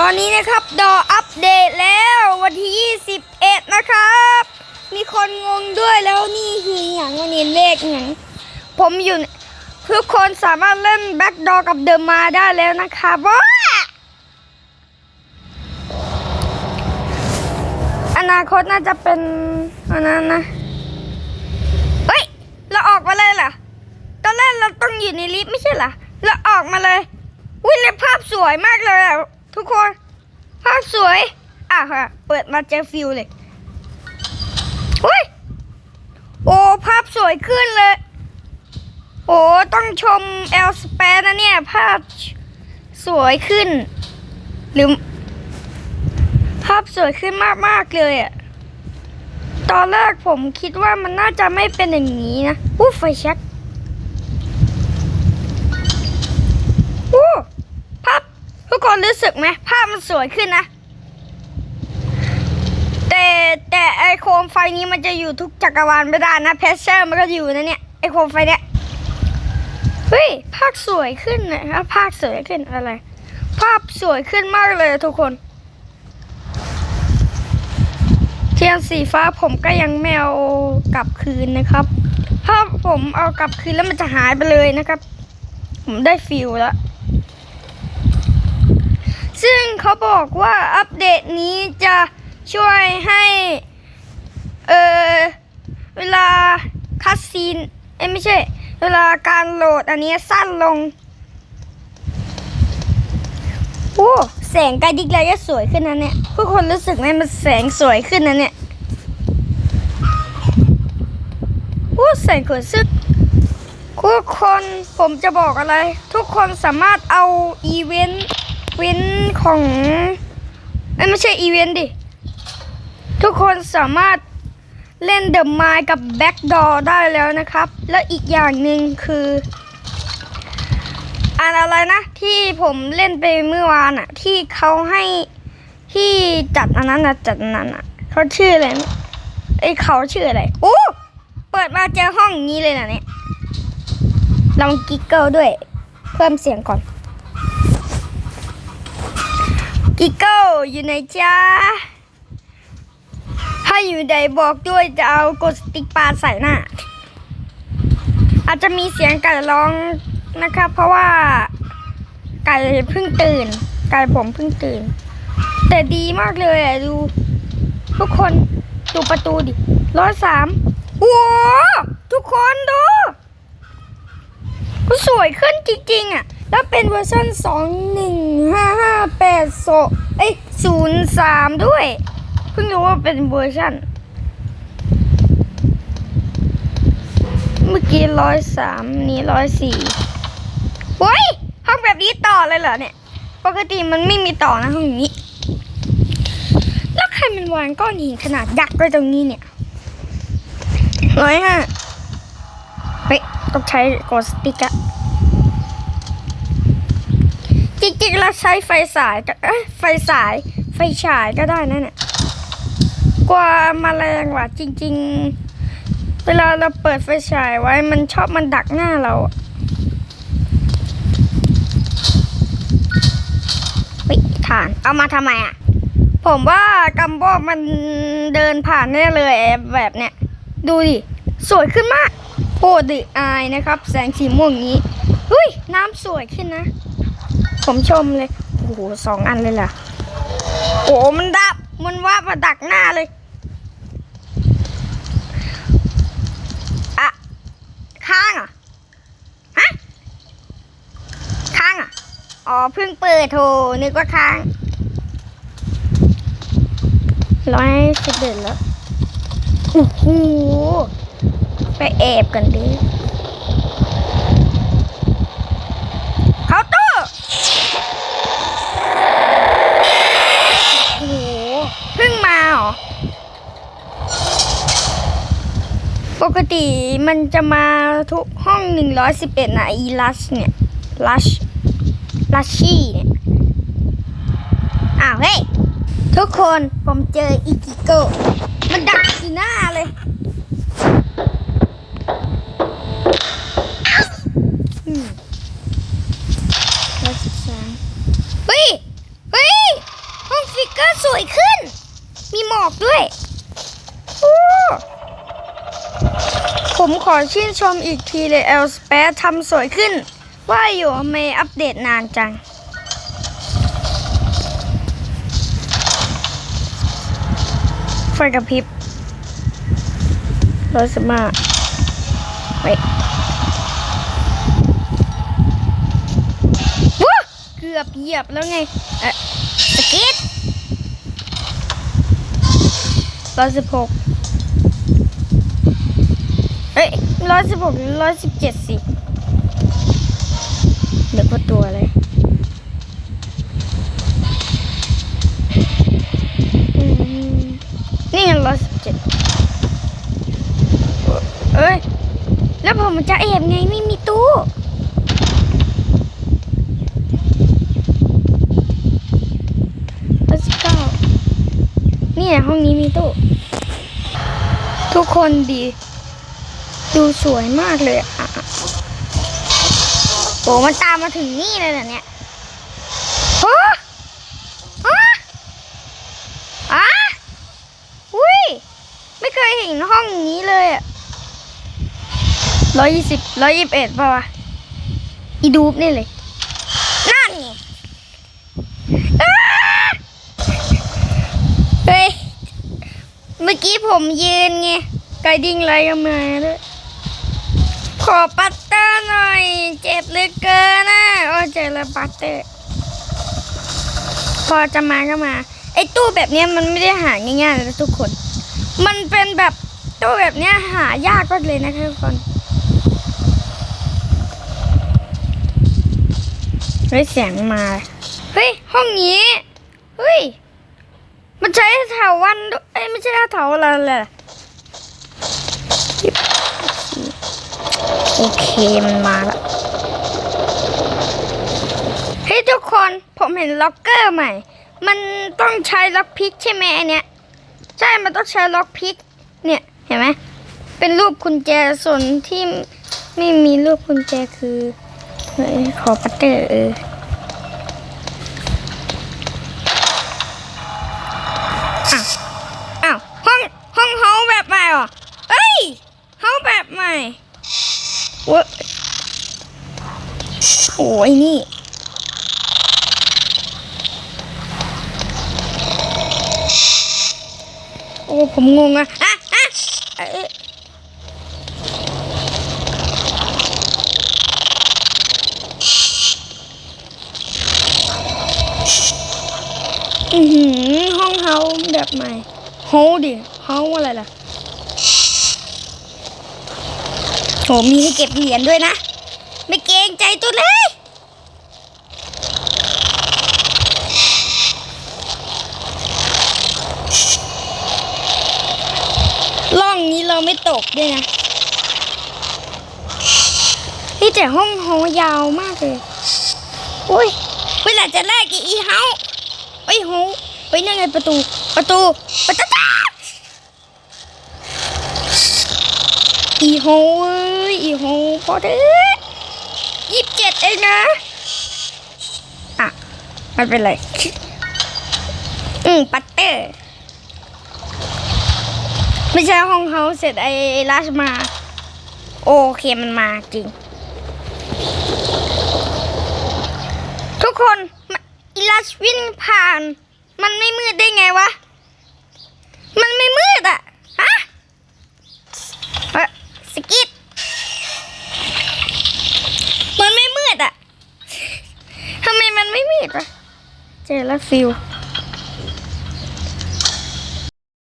ตอนนี้นะครับ ดออัปเดตแล้ววันที่ 21 นะครับ มีคนงงด้วยแล้วนี่คืออย่างวันนี้เลขอย่างผมอยู่ทุกคนสามารถเล่นแบ็กดอกับเดิมมาได้แล้วนะครับว้าอนาคตน่าจะเป็นอันนั้นนะเฮ้ย เราออกมาเลยเหรอตอนแรกเราต้องอยู่ในลิฟต์ไม่ใช่เหรอเราออกมาเลยอุ้ยในภาพสวยมากเลยอะ ทุกคนภาพสวย อะค่ะ เปิดมาเจอฟิวเลยอุ้ยโอ้ภาพสวยขึ้นเลย โอ้ต้องชมแอลสเปนนะเนี่ย ภาพสวยขึ้น หรือ ภาพสวยขึ้นมาก ๆ เลยอะตอนแรกผมคิดว่ามันน่าจะไม่เป็นอย่างนี้นะอู้ไฟแช็กอู้ภาพ ทุกคนรู้สึกไหมภาพมันสวยขึ้นนะ แต่แต่ไอโคมไฟนี้มันจะอยู่ทุกจักรวาลไม่ได้นะเพชเชอร์มันก็อยู่นะเนี่ยไอโคมไฟเนี่ยเฮ้ยภาพสวยขึ้นนะครับภาพสวยขึ้นอะไร ภาพสวยขึ้นมากเลยทุกคนเทียนสีฟ้าผมก็ยังไม่เอากลับคืนนะครับ ถ้าผมเอากลับคืนแล้วมันจะหายไปเลยนะครับ ผมได้ฟิลแล้ว ซึ่งเขาบอกว่าอัปเดตนี้จะช่วยให้ เออเวลาคัสซีนเอ้ไม่ใช่ เวลาการโหลดอันนี้สั้นลง โอ้แสงไกลดิกไลก็สวยขึ้นนะเนี่ยทุกคนรู้สึกไหมมันแสงสวยขึ้นนะเนี่ยโอ้แสงขนซึกทุกคนผมจะบอกอะไร ทุกคนสามารถเอาอีเวนต์ เวนต์ของเอ้ยไม่ใช่อีเวนต์ดิ ทุกคนสามารถเล่นเดอะไมกับแบ็กดอได้แล้วนะครับ แล้วอีกอย่างหนึ่งคืออันอะไรนะ ที่ผมเล่นไปเมื่อวานอะที่เขาให้ที่จัดอันนั้นนะจัดอันนั้นอะเขาชื่ออะไรนะไอเขาชื่ออะไรโอ้เปิดมาเจอห้องอย่างนี้เลยนะเนี่ยลองกิ๊กเกิลด้วย เพิ่มเสียงก่อน กิ๊กเกิลอยู่ไหนจ้าถ้าอยู่ใดบอกด้วยจะเอากดสติกปาใส่หน้า อาจจะมีเสียงไก่ร้องนะครับเพราะว่าไก่เพิ่งตื่น ไก่ผมเพิ่งตื่น แต่ดีมากเลยอะดู ทุกคนดูประตูดิร้อยสามว้าทุกคนดู สวยขึ้นจริงๆอะ แล้วเป็นเวอร์ชันสองหนึ่งห้าห้าแปดโซเอ้ยศูนย์สามด้วย เพิ่งรู้ว่าเป็นเวอร์ชันเมื่อกี้ร้อยสามนี้ร้อยสี่เฮ้ยห้องแบบนี้ต่อเลยเหรอเนี่ย ปกติมันไม่มีต่อนะห้องนี้ แล้วใครมันวางก้อนหินขนาดยักษ์ไว้ตรงนี้เนี่ยร้อยห้าเฮ้ยต้องใช้กดสติ๊กอะจ ริงๆเราใช้ไฟสายก็ไฟสาย ไฟฉายก็ได้นะเนี่ยกว่ามาแรงว่ะจริง ๆ เวลาเราเปิดไฟฉายไว้มันชอบมันดักหน้าเราอะเฮ้ยฐาน เอามาทำไมอะ ผมว่ากัมบอกมันเดินผ่านแน่เลยแบบเนี้ย ดูดิ สวยขึ้นมากโอ้ดิอายนะครับ แสงสีม่วงนี้เฮ้ย น้ำสวยขึ้นนะ ผมชมเลย โอ้โหสองอันเลยล่ะ โอ้มันดับ มันว่ามาดักหน้าเลยอะค้างอะฮะค้างอะ อ๋อเพิ่งเปิดโทรนึกว่าค้างร้อยสิบเอ็ดแล้ว โอ้โห ไปแอบกันดิเคาน์เตอร์โอ้โห เพิ่งมาเหรอ ป กติมันจะมาทุกห้อง111นะอีลัชเนี่ยลัชลัชชี่เนี่ยอ้าวเฮ้ยทุกคนผมเจออีกิโกมันดักที่หน้าเลยอืมร้อยสิบสามเฮ้ยเฮ้ยวยขึ้น มีหมอกด้วยโอ้ ผมขอชื่นชมอีกทีเลยเอลสเปซทำสวยขึ้น ว่าอยู่ทำไม่อัปเดตนานจัง ไฟกระพริบร้อยสิบห้าเฮ้ยเกือบเหยียบแล้วไง เอ๊ะสกิดร้อยสิบหกเอ้ย ร้อยสิบหกร้อยสิบเจ็ดสิ เดี๋ยวก็ตัวเลยนี่ร้อยสิบเจ็ดเอ้ย แล้วผมจะแอบไงไม่มีตู้ร้อยสิบเก้านี่ห้องนี้มีตู้ ทุกคนดี ดูสวยมากเลยอะอะโอ้มันตามมาถึงนี่เลยเหรอเนี่ยฮะฮะอะอุ้ย ไม่เคยเห็นห้องนี้เลยอะร้อยยี่สิบร้อยยี่สิบเอ็ดป่าวะอีดูบนี่เลย นั่นไงเฮ้ย เมื่อกี้ผมยืนไงไกดิ้งไรก็มาด้วย ขอปัตเตอร์หน่อย เจ็บเหลือเกินนะโอ้เจอแล้วปัตเตอร์ พอจะมาก็มา ไอ้ตู้แบบนี้มันไม่ได้หาง่ายๆเลยนะทุกคน มันเป็นแบบตู้แบบนี้หายากก็เลยนะคะทุกคนเฮ้ยเสียงมาเฮ้ยห้องนี้เฮ้ยมันใช้เถาวันด้วยเอ้ยไม่ใช่เถาอะไรเลย โอเคมันมาแล้วเฮ้ยทุกคนผมเห็นล็อกเกอร์ใหม่ มันต้องใช้ล็อกพิกใช่ไหมไอเนี้ย ใช่ มันต้องใช้ล็อกพิก เนี่ย เห็นไหม เป็นรูปกุญแจส่วนที่ไม่มีรูปกุญแจคือขอปัตเตอร์เออ โอ้ยนี่ โอ้ ผมงงอะอะอะอือหือห้องเฮาแบบใหม่เฮดิเฮาอะไรล่ะโหมีให้เก็บเหรียญด้วยนะ ไม่เกรงใจตัวเลย ล่องนี้ เราไม่ตกด้วยนะนี่แต่ห้องเฮายาวมากเลย อุ้ย เวลาจะแลกกี่อีเฮาเอ้ยเฮาเฮ้ยนั่นไงประตู ประตู ประตูจ้าอีโฮเอ้ยอีโฮพอเด้อยี่สิบเจ็ดเองนะ อะ ไม่เป็นไร อืม ปัตเตอร์ ไม่ใช่ห้องเฮาเสร็จไอ้ราชมา โอเคมันมาจริง ทุกคนอีลัสวิ่งผ่าน มันไม่มืดได้ไงวะ มันไม่มืดอะฮะสกิดมันไม่มืดอะทำไมมันไม่มืดวะเจอแล้วฟิว